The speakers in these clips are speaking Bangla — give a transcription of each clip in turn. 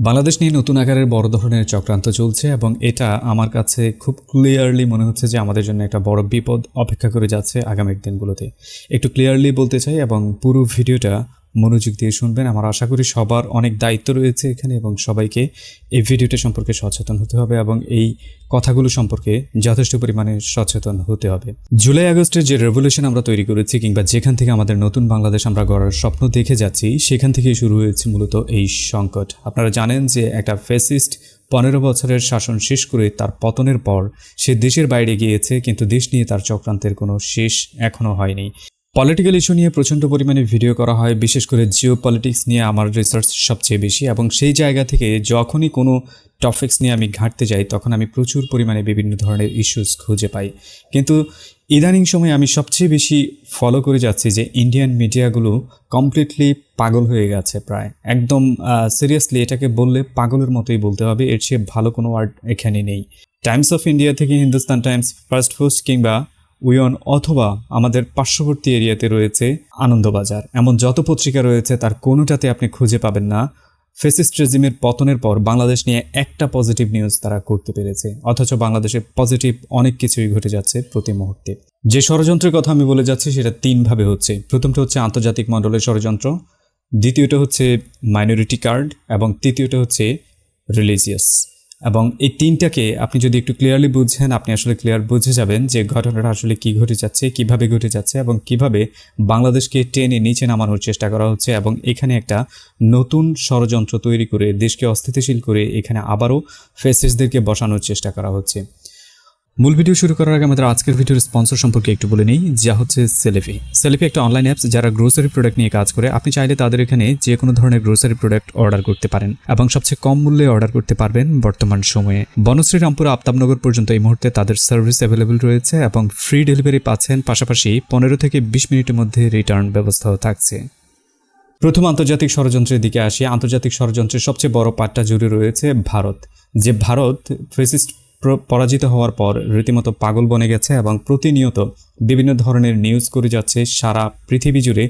বাংলাদেশ নিয়ে নতুন আকারের বড় ধরনের চক্রান্ত চলছে এবং এটা আমার কাছে খুব ক্লিয়ারলি মনে হচ্ছে যে আমাদের জন্য একটা বড় বিপদ অপেক্ষা করে যাচ্ছে আগামীর দিনগুলোতে। একটু ক্লিয়ারলি বলতে চাই এবং পুরো ভিডিওটা মনোযোগ দিয়ে শুনবেন। আমার আশা করি সবার অনেক দায়িত্ব রয়েছে এখানে এবং সবাইকে এই ভিডিওটা সম্পর্কে সচেতন হতে হবে এবং এই কথাগুলো সম্পর্কে যথেষ্ট পরিমাণে সচেতন হতে হবে। জুলাই আগস্টের যে রেভলিউশন আমরা তৈরি করেছি কিংবা যেখান থেকে আমাদের নতুন বাংলাদেশ আমরা গড়ার স্বপ্ন দেখে যাচ্ছি, সেখান থেকেই শুরু হয়েছে মূলত এই সংকট। আপনারা জানেন যে একটা ফেসিস্ট পনেরো বছরের শাসন শেষ করে তার পতনের পর সে দেশের বাইরে গিয়েছে, কিন্তু দেশ নিয়ে তার চক্রান্তের কোনো শেষ এখনও হয়নি। পলিটিক্যাল ইস্যু নিয়ে প্রচণ্ড পরিমাণে ভিডিও করা হয়, বিশেষ করে জিও পলিটিক্স নিয়ে আমার রিসার্চ সবচেয়ে বেশি এবং সেই জায়গা থেকে যখনই কোনো টপিক্স নিয়ে আমি ঘাঁটতে যাই, তখন আমি প্রচুর পরিমাণে বিভিন্ন ধরনের ইস্যুস খুঁজে পাই। কিন্তু ইদানিং সময়ে আমি সবচেয়ে বেশি ফলো করে যাচ্ছি যে ইন্ডিয়ান মিডিয়াগুলো কমপ্লিটলি পাগল হয়ে গেছে প্রায়। একদম সিরিয়াসলি এটাকে বললে পাগলের মতোই বলতে হবে, এর চেয়ে ভালো কোনো ওয়ার্ড এখানে নেই। টাইমস অফ ইন্ডিয়া থেকে হিন্দুস্তান টাইমস ফার্স্ট পোস্ট কিংবা উইয়ন অথবা আমাদের পার্শ্ববর্তী এরিয়াতে রয়েছে আনন্দবাজার। এমন যত পত্রিকা রয়েছে, তার কোনোটাতে আপনি খুঁজে পাবেন না। ফেসিস্ট রেজিমের পতনের পর বাংলাদেশ নিয়ে একটা পজিটিভ নিউজ তারা করতে পেরেছে, অথচ বাংলাদেশে পজিটিভ অনেক কিছুই ঘটে যাচ্ছে প্রতি মুহূর্তে। যে ষড়যন্ত্রের কথা আমি বলে যাচ্ছি, সেটা তিনভাবে হচ্ছে। প্রথমটা হচ্ছে আন্তর্জাতিক মণ্ডলের ষড়যন্ত্র, দ্বিতীয়টা হচ্ছে মাইনরিটি কার্ড, এবং তৃতীয়টা হচ্ছে রিলিজিয়াস। এবং এই তিনটাকে আপনি যদি একটু ক্লিয়ারলি বুঝছেন আপনি আসলে ক্লিয়ার বুঝে যাবেন যে ঘটনাটা আসলে কি ঘটে যাচ্ছে, কীভাবে ঘটে যাচ্ছে এবং কীভাবে বাংলাদেশকে টেনে নিচে নামানোর চেষ্টা করা হচ্ছে এবং এখানে একটা নতুন ষড়যন্ত্র তৈরি করে, দেশকে অস্থিতিশীল করে এখানে আবারও ফেসেসদেরকে বসানোর চেষ্টা করা হচ্ছে। মূল ভিডিও শুরু করার আগে আমাদের আজকের ভিডিওর স্পন্সর সম্পর্কে একটু বলে নিই, যা হচ্ছে সেলিফি সেলিফি একটা অনলাইন অ্যাপস যারা গ্রোসারি প্রোডাক্ট নিয়ে কাজ করে, আপনি চাইলে তাদের এখানে যে কোনো ধরনের গ্রোসারি প্রোডাক্ট অর্ডার করতে পারেন এবং সবচেয়ে কম মূল্যে অর্ডার করতে পারবেন বর্তমান সময়ে। বনশ্রী রামপুর আফতাবনগর পর্যন্ত এই মুহূর্তে তাদের সার্ভিস অ্যাভেলেবল রয়েছে এবং ফ্রি ডেলিভারি পাচ্ছেন, পাশাপাশি পনেরো থেকে বিশ মিনিটের মধ্যে রিটার্ন ব্যবস্থাও থাকছে। প্রথম আন্তর্জাতিক ষড়যন্ত্রের দিকে আসি। আন্তর্জাতিক ষড়যন্ত্রের সবচেয়ে বড় পাটটা জুড়ে রয়েছে ভারত। যে ভারত ফেসিস্ট পরাজিত হওয়ার পর রীতিমতো পাগল বনে গেছে এবং প্রতিনিয়ত বিভিন্ন ধরনের নিউজ করে যাচ্ছে সারা পৃথিবী জুড়ে।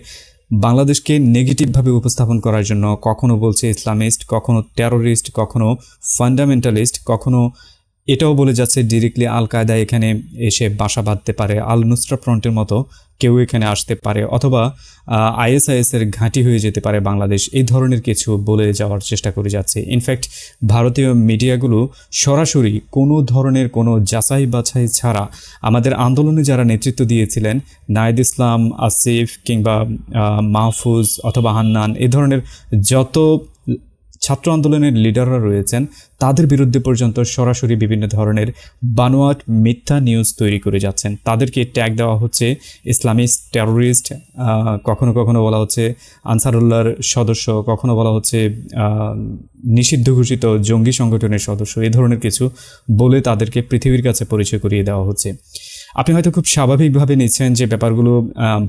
বাংলাদেশকে নেগেটিভভাবে উপস্থাপন করার জন্য কখনো বলছে ইসলামিস্ট, কখনো টেরোরিস্ট কখনো ফান্ডামেন্টালিস্ট কখনো এটাও বলে যাচ্ছে ডিরেক্টলি আল কায়দা এখানে এসে বাসা বাঁধতে পারে আল নুসরা ফ্রন্টের মতো কেউ এখানে আসতে পারে অথবা আইএসআইএস এর ঘাঁটি হয়ে যেতে পারে বাংলাদেশ। এই ধরনের কিছু বলে যাওয়ার চেষ্টা করে যাচ্ছে। ইনফ্যাক্ট ভারতীয় মিডিয়াগুলো সরাসরি কোনো ধরনের কোনো যাচাই বাছাই ছাড়া আমাদের আন্দোলনে যারা নেতৃত্ব দিয়েছিলেন, নায়েদ ইসলাম, আসিফ কিংবা মাহফুজ অথবা হান্নান, এ ধরনের যত ছাত্র আন্দোলনের লিডাররা রয়েছেন। তাদের বিরুদ্ধে পর্যন্ত সরাসরি বিভিন্ন ধরনের বানোয়াট মিথ্যা নিউজ তৈরি করে যাচ্ছেন। তাদেরকে ট্যাগ দেওয়া হচ্ছে ইসলামিস্ট, টেরোরিস্ট কখনো কখনো বলা হচ্ছে আনসারুল্লাহর সদস্য, কখনো বলা হচ্ছে নিষিদ্ধ ঘোষিত জঙ্গি সংগঠনের সদস্য এই ধরনের কিছু বলে তাদেরকে পৃথিবীর কাছে পরিচয় করিয়ে দেওয়া হচ্ছে। আপনি হয়তো খুব স্বাভাবিকভাবে নিচ্ছেন যে ব্যাপারগুলো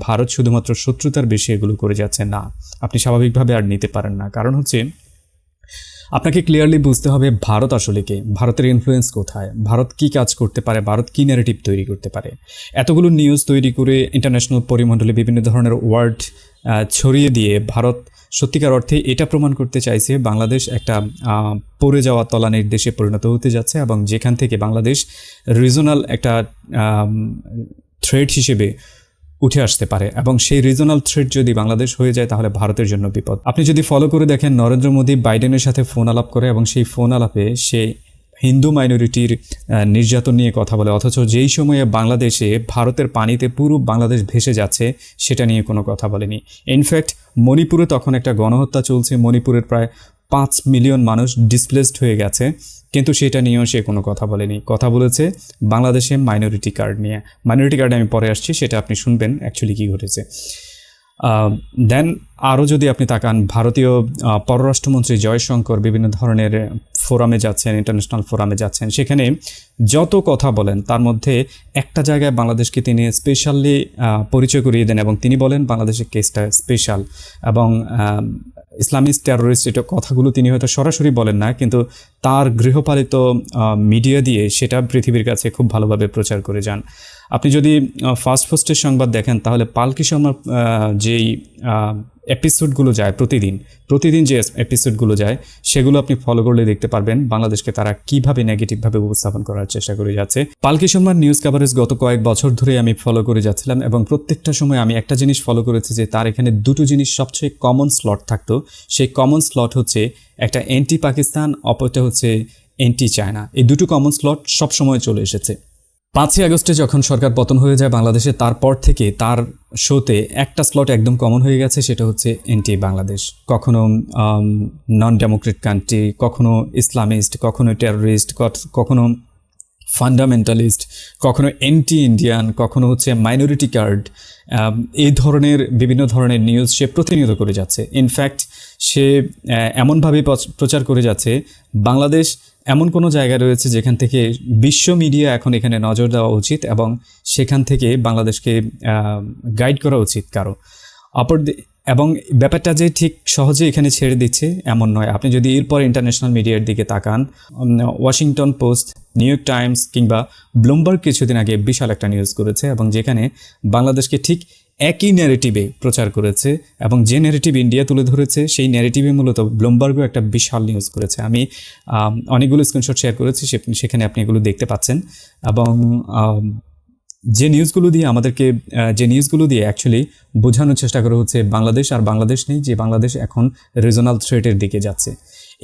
ভারত শুধুমাত্র শত্রুতার বেশি এগুলো করে যাচ্ছে না। আপনি স্বাভাবিকভাবে আর নিতে পারেন না। কারণ হচ্ছে আপনাকে ক্লিয়ারলি বুঝতে হবে ভারত আসলে কে, ভারতের ইনফ্লুয়েন্স কোথায়, ভারত কি কাজ করতে পারে, ভারত কি ন্যারেটিভ তৈরি করতে পারে। এতগুলো নিউজ তৈরি করে ইন্টারন্যাশনাল পরিমণ্ডলে বিভিন্ন ধরনের ওয়ার্ড ছড়িয়ে দিয়ে ভারত সত্যিকার অর্থে এটা প্রমাণ করতে চাইছে বাংলাদেশ একটা পড়ে যাওয়া তলানির দেশে পরিণত হতে যাচ্ছে এবং যেখান থেকে বাংলাদেশ রিজনাল একটা থ্রেড হিসেবে উঠে আসতে পারে এবং সেই রিজনাল থ্রেড যদি বাংলাদেশ হয়ে যায় তাহলে ভারতের জন্য বিপদ। আপনি যদি ফলো করে দেখেন, নরেন্দ্র মোদী বাইডেনের সাথে ফোন আলাপ করে এবং সেই ফোন আলাপে সে হিন্দু মাইনরিটির নির্যাতন নিয়ে কথা বলে, অথচ যেই সময়ে বাংলাদেশে ভারতের পানিতে পুরো বাংলাদেশ ভেসে যাচ্ছে, সেটা নিয়ে কোনো কথা বলেনি। ইনফ্যাক্ট মণিপুরে তখন একটা গণহত্যা চলছে, মণিপুরের প্রায় পাঁচ মিলিয়ন মানুষ ডিসপ্লেসড হয়ে গেছে, কিন্তু সেটা নিয়েও সে কোনো কথা বলেনি। কথা বলেছে বাংলাদেশে মাইনরিটি কার্ড নিয়ে। মাইনরিটি কার্ডে আমি পরে আসছি, সেটা আপনি শুনবেন অ্যাকচুয়ালি কী ঘটেছে। দেন আরও যদি আপনি তাকান, ভারতীয় পররাষ্ট্রমন্ত্রী জয়শঙ্কর বিভিন্ন ধরনের ফোরামে যাচ্ছেন ইন্টারন্যাশনাল ফোরামে যাচ্ছেন, সেখানে যত কথা বলেন, তার মধ্যে একটা জায়গায় বাংলাদেশকে তিনি স্পেশালি পরিচয় করিয়ে দেন এবং তিনি বলেন বাংলাদেশের কেসটা স্পেশাল এবং ইসলামিস্ট টেরোরিস্ট এটা কথাগুলো তিনি হয়তো সরাসরি বলেন না, কিন্তু তার গৃহপালিত মিডিয়া দিয়ে সেটা পৃথিবীর কাছে খুব ভালোভাবে প্রচার করে যান। আপনি যদি ফার্স্ট ফোস্টের সংবাদ দেখেন, তাহলে পালকি শর্মার যেই এপিসোডগুলো যায় প্রতিদিন। প্রতিদিন যে এপিসোডগুলো যায়, সেগুলো আপনি ফলো করলে দেখতে পারবেন বাংলাদেশকে তারা কীভাবে নেগেটিভভাবে উপস্থাপন করার চেষ্টা করে যাচ্ছে। পালকি সম্মান নিউজ কাভারেজ গত কয়েক বছর ধরে আমি ফলো করে যাচ্ছিলাম এবং প্রত্যেকটা সময় আমি একটা জিনিস ফলো করেছি যে তার এখানে দুটো জিনিস সবচেয়ে কমন স্লট থাকতো। সেই কমন স্লট হচ্ছে একটা এন্টি পাকিস্তান অপরটা হচ্ছে এন্টি চায়না এই দুটো কমন স্লট সবসময় চলে এসেছে। পাঁচই আগস্টে যখন সরকার পতন হয়ে যায় বাংলাদেশে, তারপর থেকে তার শোতে একটা স্লট একদম কমন হয়ে গেছে, সেটা হচ্ছে এনটি বাংলাদেশ কখনো নন ডেমোক্রেট কান্ট্রি কখনো ইসলামিস্ট কখনো টেররিস্ট কখনো ফান্ডামেন্টালিস্ট কখনো এন্টি ইন্ডিয়ান কখনো হচ্ছে মাইনরিটি কার্ড এই ধরনের বিভিন্ন ধরনের নিউজ সে প্রতিনিয়ত করে যাচ্ছে। ইনফ্যাক্ট সে এমনভাবে প্রচার করে যাচ্ছে, বাংলাদেশ এমন কোনো জায়গা রয়েছে যেখান থেকে বিশ্ব মিডিয়া এখন এখানে নজর দেওয়া উচিত এবং সেখান থেকে বাংলাদেশকে গাইড করা উচিত কারও। অপর এবং ব্যাপারটা যে ঠিক সহজে এখানে ছেড়ে দিচ্ছে এমন নয়। আপনি যদি এরপর ইন্টারন্যাশনাল মিডিয়ার দিকে তাকান Washington Post New York Times কিংবা ব্লুমবার্গ কিছুদিন আগে বিশাল একটা নিউজ করেছে এবং যেখানে বাংলাদেশকে ঠিক একই ন্যারেটিভে প্রচার করেছে এবং যে ন্যারেটিভ ইন্ডিয়া তুলে ধরেছে, সেই ন্যারেটিভে মূলত ব্লুমবার্গও একটা বিশাল নিউজ করেছে। আমি অনেকগুলো স্ক্রিনশট শেয়ার করেছি সেখানে আপনি এগুলো দেখতে পাচ্ছেন। এবং যে নিউজগুলো দিয়ে আমাদেরকে যে নিউজগুলো দিয়ে অ্যাকচুয়ালি বোঝানোর চেষ্টা করা হচ্ছে বাংলাদেশ আর বাংলাদেশ নেই, যে বাংলাদেশ এখন রিজনাল থ্রেটের দিকে যাচ্ছে।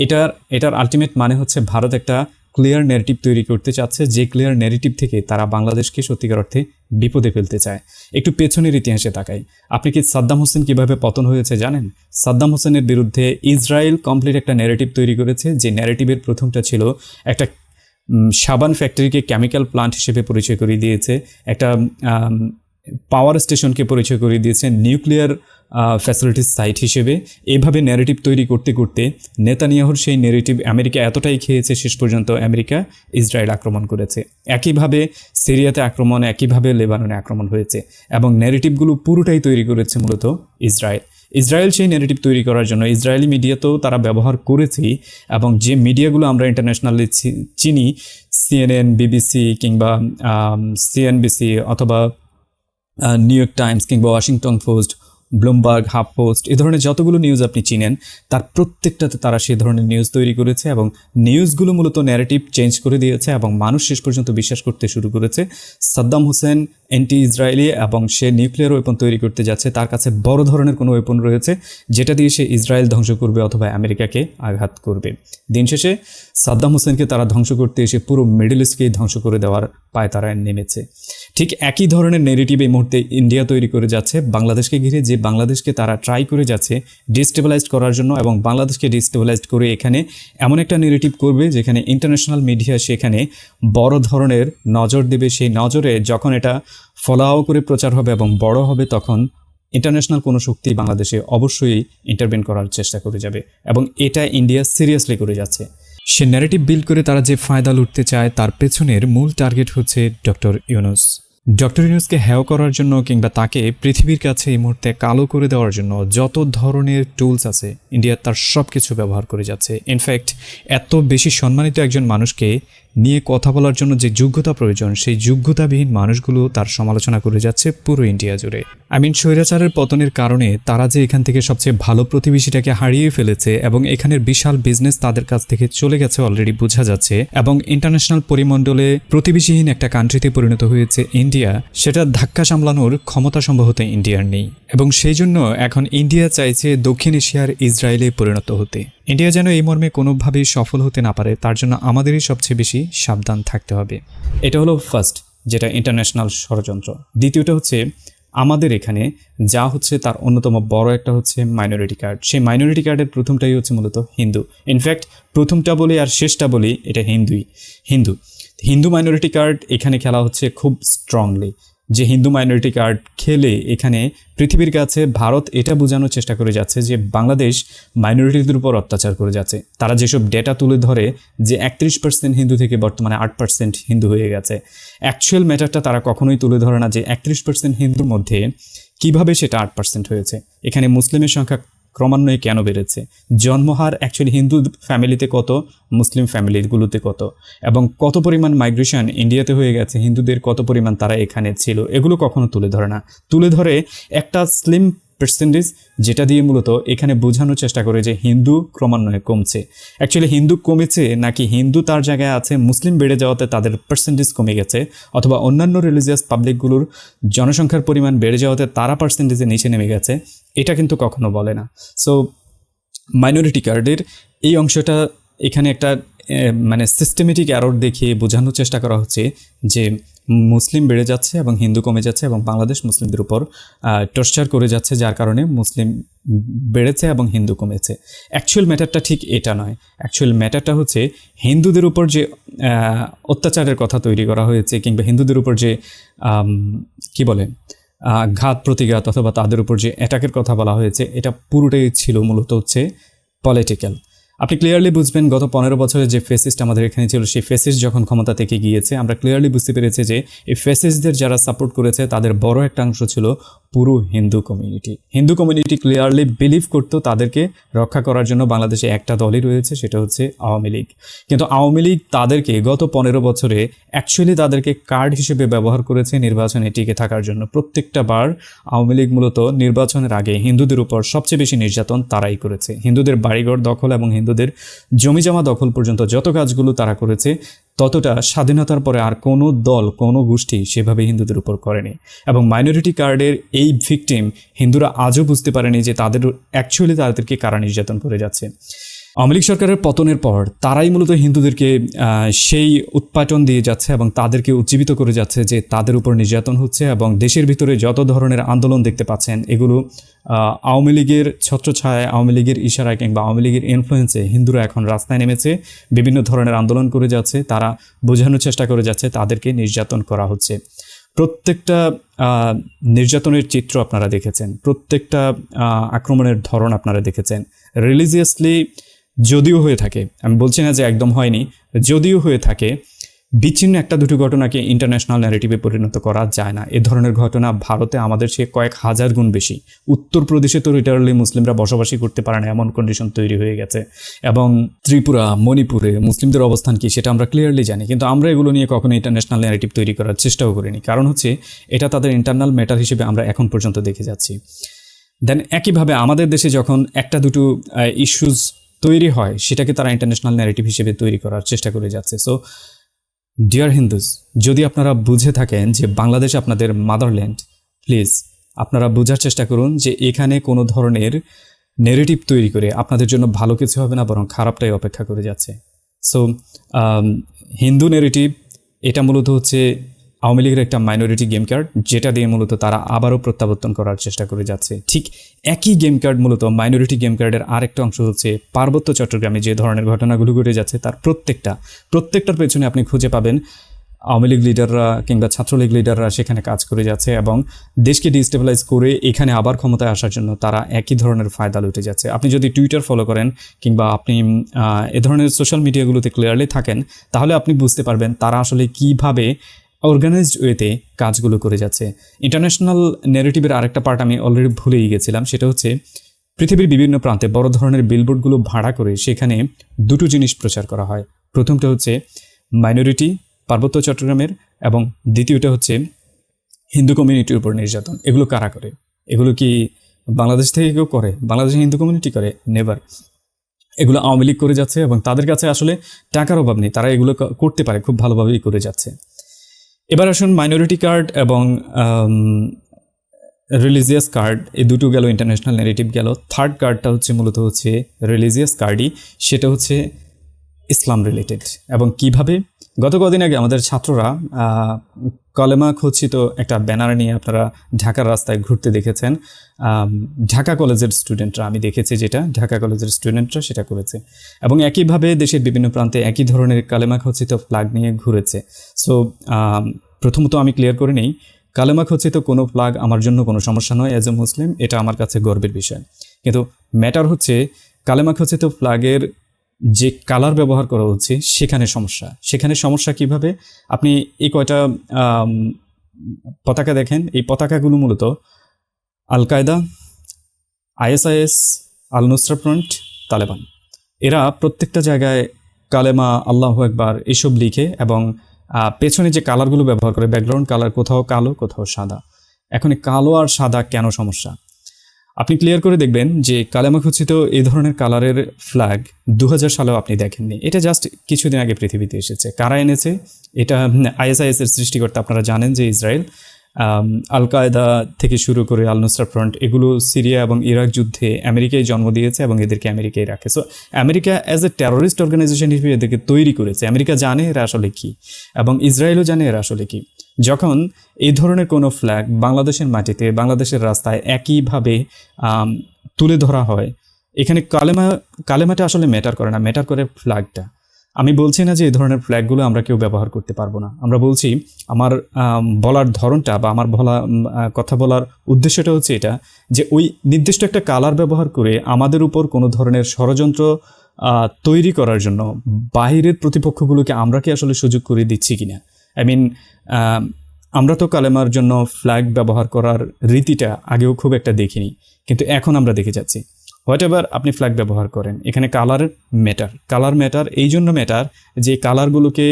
এটার এটার আলটিমেট মানে হচ্ছে ভারত একটা ক্লিয়ার নেগেটিভ তৈরি করতে চাচ্ছে, যে ক্লিয়ার নেগেটিভ থেকে তারা বাংলাদেশকে সত্যিকার অর্থে বিপদে ফেলতে চায়। একটু পেছনের ইতিহাসে তাকাই। আপনি কি সাদ্দাম হোসেন কীভাবে পতন হয়েছে জানেন? সাদ্দাম হোসেনের বিরুদ্ধে ইসরায়েল কমপ্লিট একটা ন্যারেটিভ তৈরি করেছে, যে ন্যারেটিভের প্রথমটা ছিল একটা সাবান ফ্যাক্টরিকে কেমিক্যাল প্লান্ট হিসেবে পরিচয় করিয়ে দিয়েছে। একটা পাওয়ার স্টেশনকে পরিচয় করিয়ে দিয়েছে নিউক্লিয়ার ফ্যাসিলিটিস সাইট হিসেবে। এইভাবে ন্যারেটিভ তৈরি করতে করতে নেতানিয়াহুর সেই ন্যারেটিভ আমেরিকা এতটাই খেয়েছে শেষ পর্যন্ত আমেরিকা ইসরায়েল আক্রমণ করেছে। একইভাবে সিরিয়াতে আক্রমণ, একইভাবে লেবাননে আক্রমণ হয়েছে এবং ন্যারেটিভগুলো পুরোটাই তৈরি করেছে মূলত ইসরায়েল। ইসরায়েল সেই ন্যারেটিভ তৈরি করার জন্য ইসরায়েলি মিডিয়াতেও তারা ব্যবহার করেছেই এবং যে মিডিয়াগুলো আমরা ইন্টারন্যাশনালি চিনি সিএনএন বিবিসি কিংবা সিএনবিসি অথবা নিউ ইয়র্ক টাইমস কিংবা Washington Post Bloomberg Huff Post এ ধরনের যতগুলো নিউজ আপনি চিনেন, তার প্রত্যেকটাতে তারা সেই ধরনের নিউজ তৈরি করেছে এবং নিউজগুলো মূলত ন্যারেটিভ চেঞ্জ করে দিয়েছে এবং মানুষ শেষ পর্যন্ত বিশ্বাস করতে শুরু করেছে। সাদ্দাম হোসেন অ্যান্টি ইসরায়েলি এবং সে নিউক্লিয়ার ওয়েপন তৈরি করতে যাচ্ছে, তার কাছে বড় ধরনের কোনো ওয়েপন রয়েছে, যেটা দিয়ে সে ইসরায়েল ধ্বংস করবে অথবা আমেরিকাকে আঘাত করবে। দিন শেষে সাদ্দাম হোসেনকে তারা ধ্বংস করতে এসে পুরো মিডল ইস্টকেই ধ্বংস করে দেওয়ার পায় তারা নেমেছে। ঠিক একই ধরনের নেগেটিভ এই মুহূর্তে ইন্ডিয়া তৈরি করে যাচ্ছে। বাংলাদেশকে ঘিরে যে বাংলাদেশকে তারা ট্রাই করে যাচ্ছে ডিস্টেবিলাইজড করার জন্য এবং বাংলাদেশকে ডিস্টেবিলাইজড করে এখানে এমন একটা নেগেটিভ করবে যেখানে ইন্টারন্যাশনাল মিডিয়া সেখানে বড় ধরনের নজর দেবে। সেই নজরে যখন এটা ফলাও করে প্রচার হবে এবং বড় হবে তখন ইন্টারন্যাশনাল কোনো শক্তি বাংলাদেশে অবশ্যই ইন্টারভেন করার চেষ্টা করে যাবে এবং এটা ইন্ডিয়া সিরিয়াসলি করে যাচ্ছে। সে ন্যারেটিভ বিল্ড করে তারা যে ফায়দা লুটতে চায় তার পেছনের মূল টার্গেট হচ্ছে ডক্টর ইউনুস ডক্টর ইউনুসকে হ্যাও করার জন্য কিংবা তাকে পৃথিবীর কাছে এই মুহূর্তে কালো করে দেওয়ার জন্য যত ধরনের টুলস আছে ইন্ডিয়া তার সব কিছু ব্যবহার করে যাচ্ছে। ইনফ্যাক্ট এত বেশি সম্মানিত একজন মানুষকে নিয়ে কথা বলার জন্য যে যোগ্যতা প্রয়োজন, সেই যোগ্যতাবিহীন মানুষগুলো তার সমালোচনা করে যাচ্ছে পুরো ইন্ডিয়া জুড়ে। আই মিন স্বৈরাচারের পতনের কারণে তারা যে এখান থেকে সবচেয়ে ভালো প্রতিবেশীটাকে হারিয়ে ফেলেছে এবং এখানের বিশাল বিজনেস তাদের কাছ থেকে চলে গেছে অলরেডি বোঝা যাচ্ছে এবং ইন্টারন্যাশনাল পরিমণ্ডলে প্রতিবেশীহীন একটা কান্ট্রিতে পরিণত হয়েছে ইন্ডিয়া, সেটা ধাক্কা সামলানোর ক্ষমতা সম্ভবত ইন্ডিয়ার নেই। এবং সেই জন্য এখন ইন্ডিয়া চাইছে দক্ষিণ এশিয়ার ইসরায়েলে পরিণত হতে। ইন্ডিয়া যেন এই মর্মে কোনোভাবেই সফল হতে না পারে, তার জন্য আমাদেরই সবচেয়ে বেশি সাবধান থাকতে হবে। এটা হলো ফার্স্ট যেটা ইন্টারন্যাশনাল ষড়যন্ত্র। দ্বিতীয়টা হচ্ছে, আমাদের এখানে যা হচ্ছে তার অন্যতম বড় একটা হচ্ছে মাইনরিটি কার্ড সেই মাইনরিটি কার্ডের প্রথমটাই হচ্ছে মূলত হিন্দু। ইনফ্যাক্ট প্রথমটা বলি আর শেষটা বলি এটা হিন্দুই। হিন্দু। হিন্দু মাইনরিটি কার্ড এখানে খেলা হচ্ছে খুব স্ট্রংলি যে হিন্দু মাইনরিটি কার্ড খেলে এখানে পৃথিবীর কাছে ভারত এটা বোঝানোর চেষ্টা করে যাচ্ছে যে বাংলাদেশ মাইনরিটিদের উপর অত্যাচার করে যাচ্ছে। তারা যেসব ডেটা তুলে ধরে যে একত্রিশ পার্সেন্ট হিন্দু থেকে বর্তমানে আট পার্সেন্ট হিন্দু হয়ে গেছে। অ্যাকচুয়াল ম্যাটারটা তারা কখনোই তুলে ধরে না যে একত্রিশ পার্সেন্ট হিন্দুর মধ্যে কীভাবে সেটা আট পার্সেন্ট হয়েছে। এখানে মুসলিমের সংখ্যা ক্রমান্বয়ে কেন বেড়েছে? জন্মহার অ্যাকচুয়ালি হিন্দু ফ্যামিলিতে কত? মুসলিম ফ্যামিলিগুলোতে কত? এবং কত পরিমাণ মাইগ্রেশন ইন্ডিয়াতে হয়ে গেছে? হিন্দুদের কত পরিমাণ তারা এখানে ছিল? এগুলো কখনো তুলে ধরে না। তুলে ধরে একটা স্লিম পার্সেন্টেজ যেটা দিয়ে মূলত এখানে বোঝানোর চেষ্টা করে যে হিন্দু ক্রমান্বয়ে কমছে। অ্যাকচুয়ালি হিন্দু কমেছে নাকি হিন্দু তার জায়গায় আছে, মুসলিম বেড়ে যাওয়াতে তাদের পার্সেন্টেজ কমে গেছে, অথবা অন্যান্য রিলিজিয়াস পাবলিকগুলোর জনসংখ্যার পরিমাণ বেড়ে যাওয়াতে তারা পার্সেন্টেজে নিচে নেমে গেছে, এটা কিন্তু কখনো বলে না। সো মাইনরিটি কার্ডের এই অংশটা এখানে একটা মানে সিস্টেমেটিক অ্যারোর দেখিয়ে বোঝানোর চেষ্টা করা হচ্ছে যে মুসলিম বেড়ে যাচ্ছে এবং হিন্দু কমে যাচ্ছে এবং বাংলাদেশ মুসলিমদের উপর টর্চার করে যাচ্ছে, যার কারণে মুসলিম বেড়েছে এবং হিন্দু কমেছে। অ্যাকচুয়াল ম্যাটারটা ঠিক এটা নয়। অ্যাকচুয়াল ম্যাটারটা হচ্ছে হিন্দুদের উপর যে অত্যাচারের কথা তৈরি করা হয়েছে কিংবা হিন্দুদের উপর যে কি বলে ঘাত প্রতিঘাত অথবা তাদের উপর যে অ্যাটাকের কথা বলা হয়েছে, এটা পুরোটাই ছিল মূলত হচ্ছে পলিটিক্যাল আপনি ক্লিয়ারলি বুঝবেন গত পনেরো বছরে যে ফেসিস্ট আমাদের এখানে ছিল, সেই ফেসিস যখন ক্ষমতা থেকে গিয়েছে, আমরা ক্লিয়ারলি বুঝতে পেরেছি যে এই ফেসিসদের যারা সাপোর্ট করেছে, তাদের বড় একটা অংশ ছিল পুরো Hindu community Hindu community clearly believe করতো তাদেরকে রক্ষা করার জন্য বাংলাদেশে একটা দলই রয়েছে, সেটা হচ্ছে আওয়ামী লীগ। কিন্তু আওয়ামী লীগ তাদেরকে গত পনেরো বছরে অ্যাকচুয়ালি তাদেরকে কার্ড হিসেবে ব্যবহার করেছে নির্বাচনে টিকে থাকার জন্য। প্রত্যেকটা বার আওয়ামী লীগ মূলত নির্বাচনের আগে হিন্দুদের উপর সবচেয়ে বেশি নির্যাতন তারাই করেছে। হিন্দুদের বাড়িঘর দখল এবং হিন্দুদের জমিজমা দখল পর্যন্ত যত কাজগুলো তারা করেছে ততটা স্বাধীনতার পরে আর কোনো দল, কোনো গোষ্ঠী সেভাবে হিন্দুদের উপর করেনি। এবং মাইনরিটি কার্ডের এই ভিকটিম হিন্দুরা আজও বুঝতে পারেনি যে তাদের অ্যাকচুয়ালি তাদেরকে কারা নির্যাতন করে যাচ্ছে। আওয়ামী লীগ সরকারের পতনের পর তারাই মূলত হিন্দুদেরকে সেই উৎপাটন দিয়ে যাচ্ছে এবং তাদেরকে উজ্জীবিত করে যাচ্ছে যে তাদের উপর নির্যাতন হচ্ছে এবং দেশের ভিতরে যত ধরনের আন্দোলন দেখতে পাচ্ছেন, এগুলো আওয়ামী লীগের ছত্রছায়ায়, আওয়ামী লীগের ইশারায় কিংবা আওয়ামী লীগের ইনফ্লুয়েন্সে হিন্দুরা এখন রাস্তায় নেমেছে, বিভিন্ন ধরনের আন্দোলন করে যাচ্ছে, তারা বোঝানোর চেষ্টা করে যাচ্ছে তাদেরকে নির্যাতন করা হচ্ছে। প্রত্যেকটা নির্যাতনের চিত্র আপনারা দেখেছেন, প্রত্যেকটা আক্রমণের ধরন আপনারা দেখেছেন। রিলিজিয়াসলি যদিও হয়ে থাকে, আমি বলছি না যে একদম হয়নি, যদিও হয়ে থাকে, বিচ্ছিন্ন একটা দুটো ঘটনাকে ইন্টারন্যাশনাল ন্যারেটিভে পরিণত করা যায় না। এ ধরনের ঘটনা ভারতে আমাদের চেয়ে কয়েক হাজার গুণ বেশি। উত্তরপ্রদেশে তো লিটারালি মুসলিমরা বসবাসই করতে পারে না, এমন কন্ডিশন তৈরি হয়ে গেছে। এবং ত্রিপুরা, মণিপুরে মুসলিমদের অবস্থান কি সেটা আমরা ক্লিয়ারলি জানি, কিন্তু আমরা এগুলো নিয়ে কখনো ইন্টারন্যাশনাল ন্যারেটিভ তৈরি করার চেষ্টাও করিনি। কারণ হচ্ছে, এটা তাদের ইন্টারনাল ম্যাটার হিসেবে আমরা এখন পর্যন্ত দেখে যাচ্ছি। দেন একইভাবে আমাদের দেশে যখন একটা দুটো ইস্যুজ তৈরি হয়, সেটাকে তারা ইন্টারন্যাশনাল ন্যারেটিভ হিসেবে তৈরি করার চেষ্টা করে যাচ্ছে। সো ডিয়ার হিন্দুস যদি আপনারা বুঝে থাকেন যে বাংলাদেশ আপনাদের মাদারল্যান্ড প্লিজ আপনারা বোঝার চেষ্টা করুন যে এখানে কোনো ধরনের নেগেটিভ তৈরি করে আপনাদের জন্য ভালো কিছু হবে না, বরং খারাপটাই অপেক্ষা করে যাচ্ছে। সো হিন্দু নেগেটিভ এটা মূলত হচ্ছে আওয়ামী লীগের একটা মাইনরিটি গেম কার্ড যেটা দিয়ে মূলত তারা আবারও প্রত্যাবর্তন করার চেষ্টা করে যাচ্ছে। ঠিক একই গেম কার্ড মূলত মাইনরিটি গেম কার্ডের আরেকটা অংশ হচ্ছে পার্বত্য চট্টগ্রামে যে ধরনের ঘটনাগুলো ঘটে যাচ্ছে, তার প্রত্যেকটা, প্রত্যেকটার পেছনে আপনি খুঁজে পাবেন আওয়ামী লীগ লিডাররা কিংবা ছাত্রলীগ লিডাররা সেখানে কাজ করে যাচ্ছে এবং দেশকে ডিস্টেবিলাইজ করে এখানে আবার ক্ষমতায় আসার জন্য তারা একই ধরনের ফায়দা লুটে যাচ্ছে। আপনি যদি টুইটার ফলো করেন কিংবা আপনি এ ধরনের সোশ্যাল মিডিয়াগুলোতে ক্লিয়ারলি থাকেন, তাহলে আপনি বুঝতে পারবেন তারা আসলে কীভাবে অর্গানাইজড ওয়েতে কাজগুলো করে যাচ্ছে। ইন্টারন্যাশনাল নেগেটিভের আরেকটা পার্ট আমি অলরেডি ভুলেই গেছিলাম, সেটা হচ্ছে পৃথিবীর বিভিন্ন প্রান্তে বড় ধরনের বিলবোর্ডগুলো ভাড়া করে সেখানে দুটো জিনিস প্রচার করা হয়। প্রথমটা হচ্ছে মাইনরিটি পার্বত্য চট্টগ্রামের এবং দ্বিতীয়টা হচ্ছে হিন্দু কমিউনিটির উপর নির্যাতন। এগুলো কারা করে? এগুলো কি বাংলাদেশ থেকে কেউ করে? বাংলাদেশে হিন্দু কমিউনিটি করে? নেভার এগুলো আওয়ামী লীগ করে যাচ্ছে এবং তাদের কাছে আসলে টাকার অভাব নেই। তারা এগুলো করতে পারে, খুব ভালোভাবেই করে যাচ্ছে। এবার আসুন মাইনরিটি কার্ড এবং রিলিজিয়াস কার্ড এই দুটো গেল ইন্টারন্যাশনাল নেগেটিভ গেল। থার্ড কার্ডটা হচ্ছে মূলত হচ্ছে রিলিজিয়াস কার্ডই সেটা হচ্ছে ইসলাম রিলেটেড এবং কীভাবে গত কদিন আগে আমাদের ছাত্ররা কলেমা খচিত একটা ব্যানার নিয়ে আপনারা ঢাকার রাস্তায় ঘুরতে দেখেছেন। ঢাকা কলেজের স্টুডেন্টরা আমি দেখেছি যেটা, ঢাকা কলেজের স্টুডেন্টরা সেটা করেছে। এবং একইভাবে দেশের বিভিন্ন প্রান্তে একই ধরনের কালেমা খচিত ফ্ল্যাগ নিয়ে ঘুরেছে। সো প্রথমত আমি ক্লিয়ার করে নেই, কালেমা খচিত কোনো ফ্ল্যাগ আমার জন্য কোনো সমস্যা নয় অ্যাজ এ মুসলিম এটা আমার কাছে গর্বের বিষয়। কিন্তু ম্যাটার হচ্ছে, কালেমা খচিত ফ্ল্যাগের যে কালার ব্যবহার করা হচ্ছে, সেখানে সমস্যা। সেখানে সমস্যা কীভাবে? আপনি এই কয়টা পতাকা দেখেন। এই পতাকাগুলো মূলত Al Qaeda ISIS Al Nusra Front, Taliban. এরা প্রত্যেকটা জায়গায় কালেমা, আল্লাহ একবার এসব লিখে এবং পেছনে যে কালারগুলো ব্যবহার করে ব্যাকগ্রাউন্ড কালার কোথাও কালো, কোথাও সাদা। এখন কালো আর সাদা কেন সমস্যা? আপনি ক্লিয়ার করে দেখবেন যে কালামাখচিত এই ধরনের কালারের ফ্ল্যাগ দু হাজার সালেও আপনি দেখেননি। এটা জাস্ট কিছুদিন আগে পৃথিবীতে এসেছে। কারা এনেছে? এটা আইএসআইএসের সৃষ্টিকর্তা, আপনারা জানেন যে ইসরায়েল। আল কায়দা থেকে শুরু করে আল নুসরা ফ্রন্ট, এগুলো সিরিয়া এবং ইরাক যুদ্ধে আমেরিকায় জন্ম দিয়েছে এবং এদেরকে আমেরিকায় রাখে। So America as a terrorist organisation হিসেবে এদেরকে তৈরি করেছে। আমেরিকা জানে এরা আসলে কী এবং ইসরায়েলও জানে এরা আসলে কী। যখন এই ধরনের কোনো ফ্ল্যাগ বাংলাদেশের মাটিতে, বাংলাদেশের রাস্তায় একইভাবে তুলে ধরা হয়, এখানে কালেমা, কালেমাটা আসলে ম্যাটার করে না ম্যাটার করে ফ্ল্যাগটা আমি বলছি না যে এই ধরনের ফ্ল্যাগগুলো আমরা কেউ ব্যবহার করতে পারব না। আমরা বলছি, আমার বলার ধরনটা বা আমার বলা কথা বলার উদ্দেশ্যটা হচ্ছে এটা, যে ওই নির্দিষ্ট একটা কালার ব্যবহার করে আমাদের উপর কোনো ধরনের ষড়যন্ত্র তৈরি করার জন্য বাহিরের প্রতিপক্ষগুলোকে আমরা কি আসলে সুযোগ করে দিচ্ছি কিনা? আই মিন আমরা তো কালেমার জন্য ফ্ল্যাগ ব্যবহার করার রীতিটা আগেও খুব একটা দেখিনি, কিন্তু এখন আমরা দেখে যাচ্ছি। হোয়াট এভার আপনি ফ্ল্যাগ ব্যবহার করেন। এখানে কালার ম্যাটার কালার ম্যাটার এই জন্য ম্যাটার যে কালারগুলোকে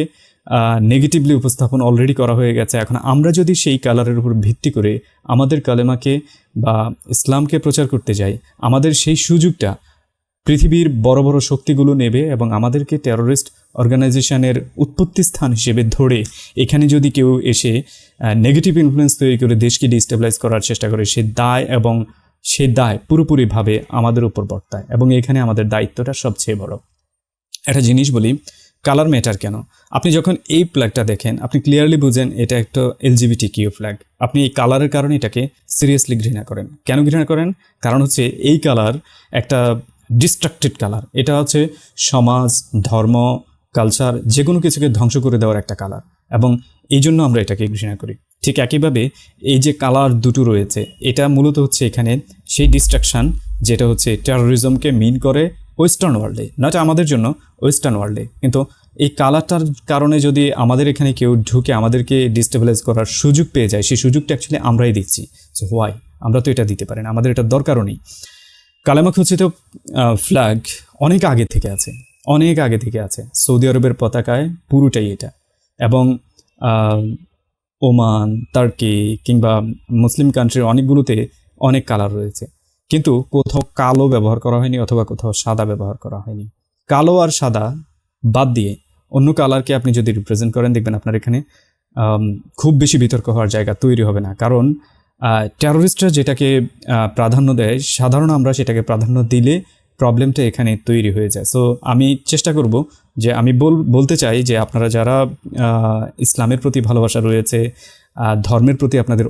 নেগেটিভলি উপস্থাপন অলরেডি করা হয়ে গেছে। এখন আমরা যদি সেই কালারের উপর ভিত্তি করে আমাদের কালেমাকে বা ইসলামকে প্রচার করতে যাই, আমাদের সেই সুযোগটা পৃথিবীর বড় বড় শক্তিগুলো নেবে এবং আমাদেরকে টেরোরিস্ট অর্গানাইজেশনের উৎপত্তি স্থান হিসেবে ধরে এখানে যদি কেউ এসে নেগেটিভ ইনফ্লুয়েন্স তৈরি করে দেশকে ডিস্টেবলাইজ করার চেষ্টা করে, সে দায় এবং সে দায় পুরোপুরিভাবে আমাদের উপর বর্তায় এবং এখানে আমাদের দায়িত্বটা সবচেয়ে বড়। একটা জিনিস বলি কালার ম্যাটার কেন? আপনি যখন এই ফ্ল্যাগটা দেখেন, আপনি ক্লিয়ারলি বুঝেন এটা একটা এলজিবিটি কিউ ফ্ল্যাগ আপনি এই কালারের কারণে এটাকে সিরিয়াসলি ঘৃণা করেন। কেন ঘৃণা করেন? কারণ হচ্ছে এই কালার একটা ডিস্ট্রাক্টেড কালার এটা হচ্ছে সমাজ, ধর্ম কালচার যে কোনো কিছুকে ধ্বংস করে দেওয়ার একটা কালার এবং এই জন্য আমরা এটাকে ঘৃণা করি। ঠিক একইভাবে এই যে কালার দুটো রয়েছে, এটা মূলত হচ্ছে এখানে সেই ডিস্ট্রাকশান যেটা হচ্ছে টেরোরিজমকে মিন করে ওয়েস্টার্ন ওয়ার্ল্ডে নট আমাদের জন্য ওয়েস্টার্ন ওয়ার্ল্ডে কিন্তু এই কালারটার কারণে যদি আমাদের এখানে কেউ ঢুকে আমাদেরকে ডিস্টেবলাইজ করার সুযোগ পেয়ে যায়, সেই সুযোগটা অ্যাকচুয়ালি আমরাই দিচ্ছি। সো হোয়াই আমরা তো এটা দিতে পারি না, আমাদের এটা দরকারও নেই। কালামা খচিত ফ্ল্যাগ অনেক আগে থেকে আছে, অনেক আগে থেকে আছে। সৌদি আরবের পতাকায় পুরোটাই এটা। এবং ওমান, তার্কি কিংবা মুসলিম কান্ট্রির অনেকগুলোতে অনেক কালার রয়েছে। কিন্তু কোথাও কালো ব্যবহার করা হয়নি অথবা কোথাও সাদা ব্যবহার করা হয়নি। কালো আর সাদা বাদ দিয়ে অন্য কালারকে আপনি যদি রিপ্রেজেন্ট করেন, দেখবেন আপনার এখানে খুব বেশি বিতর্ক হওয়ার জায়গা তৈরি হবে না। কারণ টেরোরিস্টরা যেটাকে প্রাধান্য দেয়, সাধারণ আমরা সেটাকে প্রাধান্য দিলে প্রবলেমটা এখানে তৈরি হয়ে যায়। সো আমি চেষ্টা করব যে আমি বল, বলতে চাই যে আপনারা যারা ইসলামের প্রতি ভালোবাসা রয়েছে ধর্মের প্রতি আপনাদের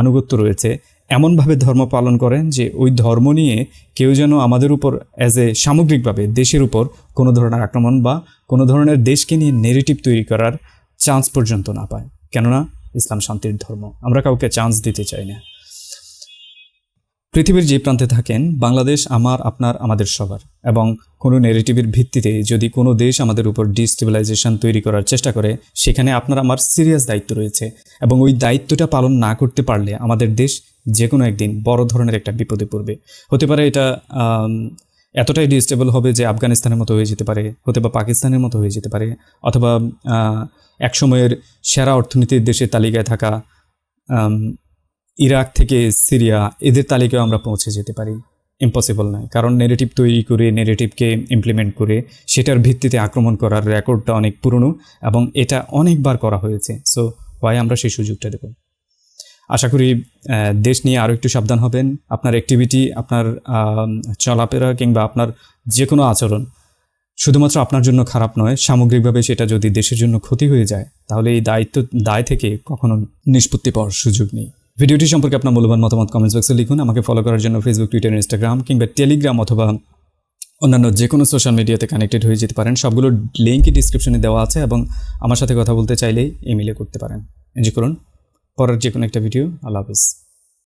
আনুগত্য রয়েছে, এমনভাবে ধর্ম পালন করেন যে ওই ধর্ম নিয়ে কেউ যেন আমাদের উপর অ্যাজ এ সামগ্রিকভাবে দেশের উপর কোনো ধরনের আক্রমণ বা কোনো ধরনের দেশকে নিয়ে নেগেটিভ তৈরি করার চান্স পর্যন্ত না পায়। কেননা, ইসলাম শান্তির ধর্ম। আমরা কাউকে চান্স দিতে চাই না। পৃথিবীর যে প্রান্তে থাকেন, বাংলাদেশ আমার, আপনার, আমাদের সবার। এবং কোনো নেগেটিভের ভিত্তিতে যদি কোনো দেশ আমাদের উপর ডিস্টেবিলাইজেশন তৈরি করার চেষ্টা করে, সেখানে আপনার আমার সিরিয়াস দায়িত্ব রয়েছে। এবং ওই দায়িত্বটা পালন না করতে পারলে আমাদের দেশ যে কোনো একদিন বড় ধরনের একটা বিপদে পড়বে। হতে পারে এটা এতটাই ডিস্টেবল হবে যে আফগানিস্তানের মতো হয়ে যেতে পারে, হতে বা পাকিস্তানের মতো হয়ে যেতে পারে, অথবা একসময়ের সেরা অর্থনীতির দেশের তালিকায় থাকা ইরাক থেকে সিরিয়া, এদের তালিকায় আমরা পৌঁছে যেতে পারি। ইম্পসিবল নয়। কারণ নেগেটিভ তৈরি করে নেগেটিভকে ইমপ্লিমেন্ট করে, সেটার ভিত্তিতে আক্রমণ করার রেকর্ডটা অনেক পুরনো এবং এটা অনেকবার করা হয়েছে। সো হয় আমরা সেই সুযোগটা দেব? আশা করি দেশ নিয়ে আরও একটু সাবধান হবেন। আপনার অ্যাক্টিভিটি আপনার চলাফেরা কিংবা আপনার যে কোনো আচরণ শুধুমাত্র আপনার জন্য খারাপ নয়, সামগ্রিকভাবে সেটা যদি দেশের জন্য ক্ষতি হয়ে যায়, তাহলে এই দায়িত্ব, দায় থেকে কখনো নিষ্পত্তি পাওয়ার সুযোগ নেই। ভিডিওটি সম্পর্কে আপনার মূল্যবান মতামত কমেন্টস বক্সে লিখুন। আমাকে ফলো করার জন্য ফেসবুক টুইটার ইনস্টাগ্রাম কিংবা টেলিগ্রাম অথবা অন্যান্য যে কোনো সোশ্যাল মিডিয়াতে কানেক্টেড হয়ে যেতে পারেন। সবগুলো লিঙ্কই ডিসক্রিপশনে দেওয়া আছে এবং আমার সাথে কথা বলতে চাইলেই ইমেলে করতে পারেন। এনজয় করুন। পরের যে কোনো একটা ভিডিও আল্লাহ হাফিজ।